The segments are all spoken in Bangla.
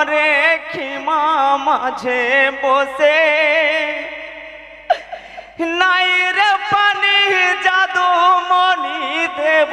রেখিমা মাঝে বসে। নাই রে পানি, জাদু মনি দেব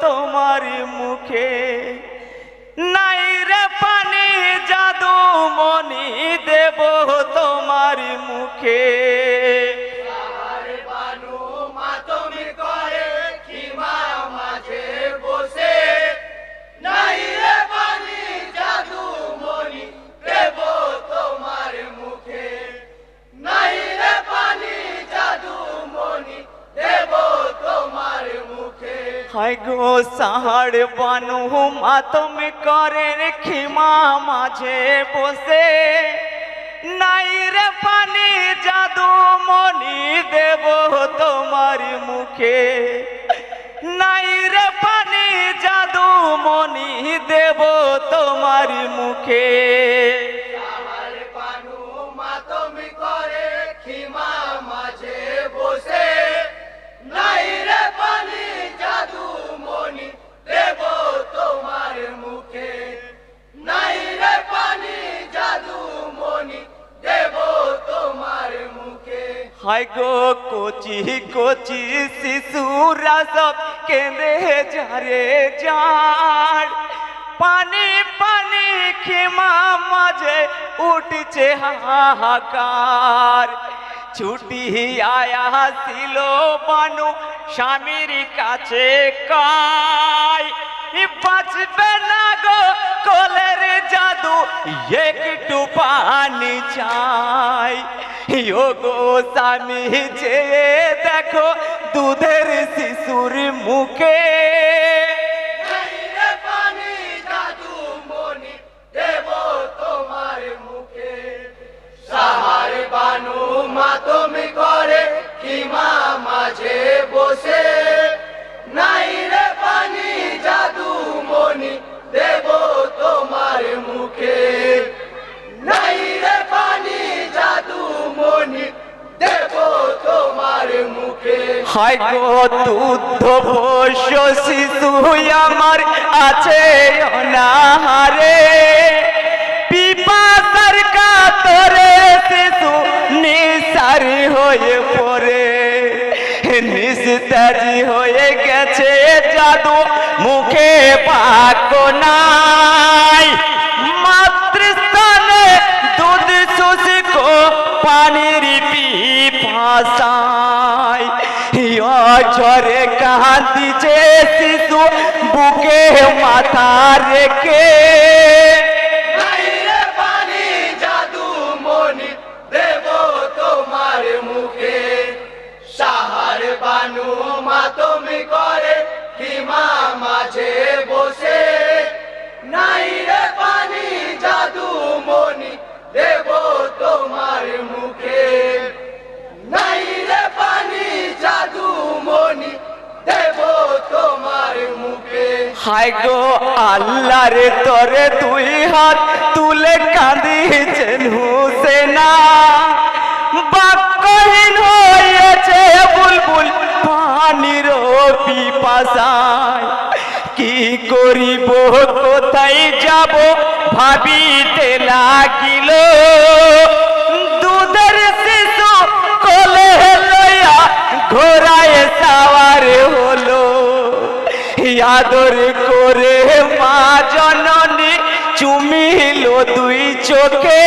তোমার মুখে। নাই রে পানি, জাদু মনি দেব তোমার মুখে। সাহার বানু মাতম করে খিমা মাঝে বসে। নাই রে পানি জাদু মনি দেব তোমার মুখে। নাই রে পানি জাদু মনি দেব তোমার মুখে। হায় গো, কচি কচি শিশুরা সব কেঁদে যারে যার পানি পানি খেমা মাঝে উঠছে হাহাকার। ছুটি আয়া ছিল বানু স্বামীর কাছে ই বাঁচবে না গো, কলের জাদু, একটু পানি চাই। ও গো স্বামী চেয়ে দেখো দুধের শিশুর মুখে হায় গো দুধ পোষ্য শিশু আমার আছে অনাহারে। পিপাসার কাতরে শিশু নিসারি হয়ে পড়ে। নিস্তারি হয়ে গেছে জাদু মুখে পাক নাই ঝরে কাঁদিছে শিশু, বুকে মাথা রেখে। বানু মা তুমি করে বসে। নাই রে জাদু দেব তোমার মুখে। হায় গো আল্লাহ রে তরে দুই হাত তুলে কাঁদিছেন হুসেনা। বাক্যহীন হয়েছে বুলবুল পানির পিপাসায়। কি করিব, কোথায় যাব ভাবিতে লাগিল। দুধের শিশু কোলে লইয়া ঘোড়ায় সাওয়ার হলো আদর করে মা জননী চুমিল দুই চোখে।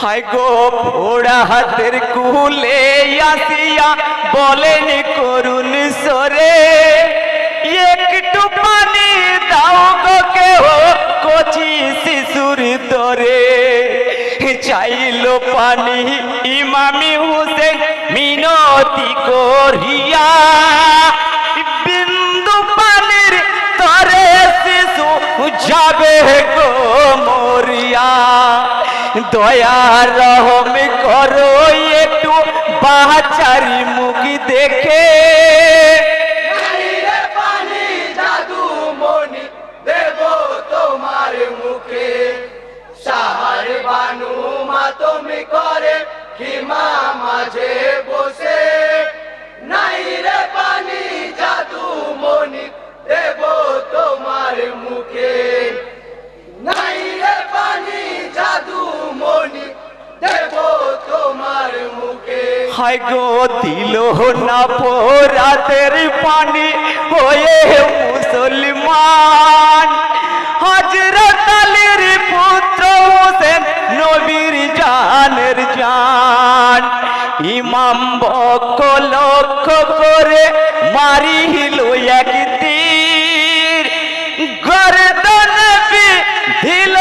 হায় গো ওড়া হাতের কুলে আসিয়া বলেন করুন সরে একটু পানি দাও গো কেহ কচি শিশুর দরে চাইল পানি ইমামি হুসেন মিনতি করিয়া, বিন্দু পানির তরে শিশু যাবে গো মরিয়া। দয়ার রহম করো, একটু বাচারি মুখ দেখে। তুমি করে, হিমা মাঝে বসে। নাইরে পানি জাদু মনি দেব হায় গো, দিল না পোরাতের পানি হয়ে মুসলমান। হজরত আলীর পুত্র হোসেন নবীর জানের জান। ইমাম বক্ক লক্ষ্য করে মারিল এক গর্দন দিল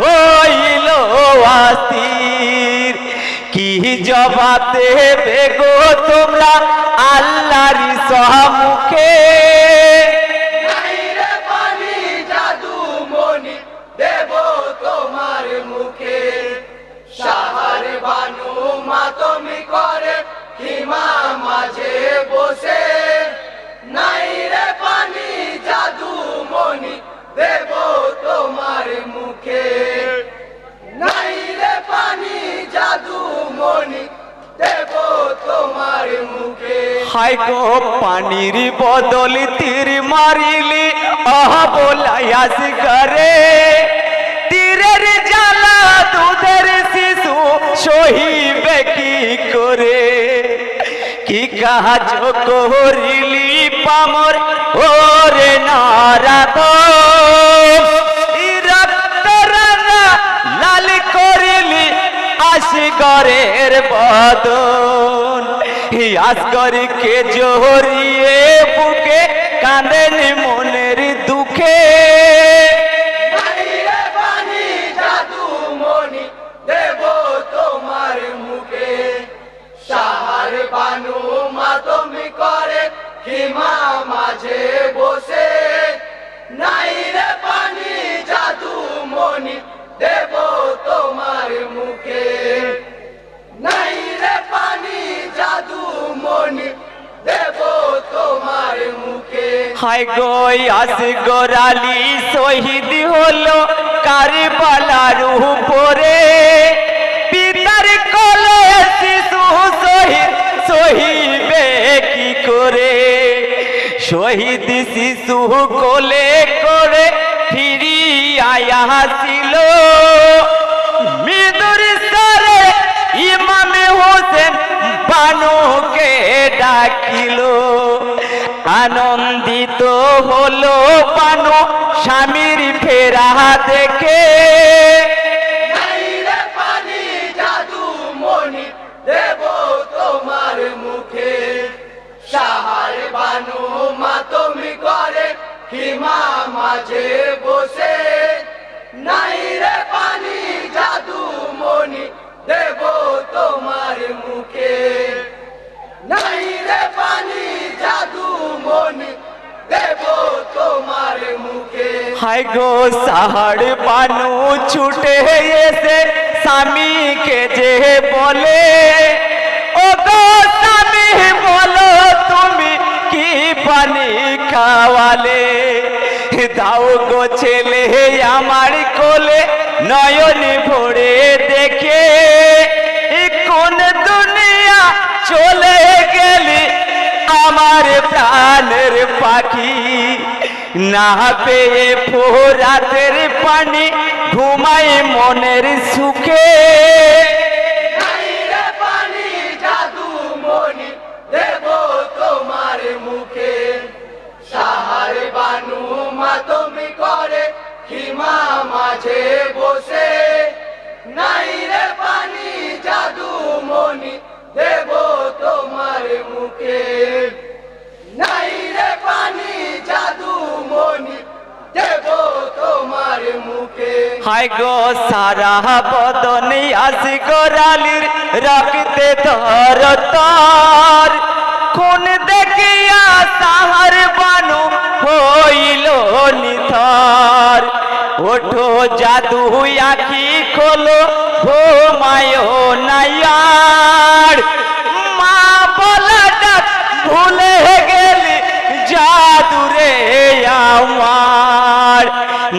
হইল আসির কি বেগো তোমরা আল্লাহর মুখে গো পানির বদল তীর মারিলি, আহ বলায়াস করে তীরের জ্বালা দুধের শিশু সহিবে কি করে? কি কাজ করিলি পামর? ওরে রাঙা লাল করিলি আসগরের বদন আসগরকে জোহরিয়ে বুকে কাঁদেন মনের দুঃখে। হায় গই আস গোরালি শহীদ হলো কারবালার উপরে। পিতার কলে শিশু শহীদ সহিবে কি করে? শহীদ শিশু কোলে করে ফিরি আয়াছিল মৃদুর সারে ইমামে হোসেন বানুকে ডাকিল। আনন্দিত হলো বানু স্বামীর ফেরা দেখে। পানি মাঝে বসে। পানি জাদু মনি দেব তোমার মুখে। নাইরে পানি জাদু দেব তোমার মুখে। হায় গো সাহার বানু ছুটে এসে স্বামীকে যে বলে, ও গো স্বামী, বলো তুমি কি পানি খাওয়ালে? দাও গো ছেলে, আমার কোলে নয়ন ভরে দেখে। প্রাণের পাখি না পেয়ে ফোরাতের পানি ঘুমাই মনের সুখে। পানি তুমি করে বসে। নাইরে পানি, জাদু মনি দেব তোমার মুখে নাইরে পানি জাদু মনি দেব তোমার মুখে হায় গো সারা বদন আসি গোরালির রক্তে ধর তর। খুন দেখিয়া সাহার বানু হইল নিথর। ওঠো জাদু আখি খোলো, ঘুমায় নায়ার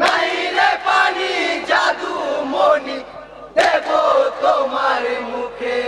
নাইলে পানি জাদু মনি দেব তোমার মুখে।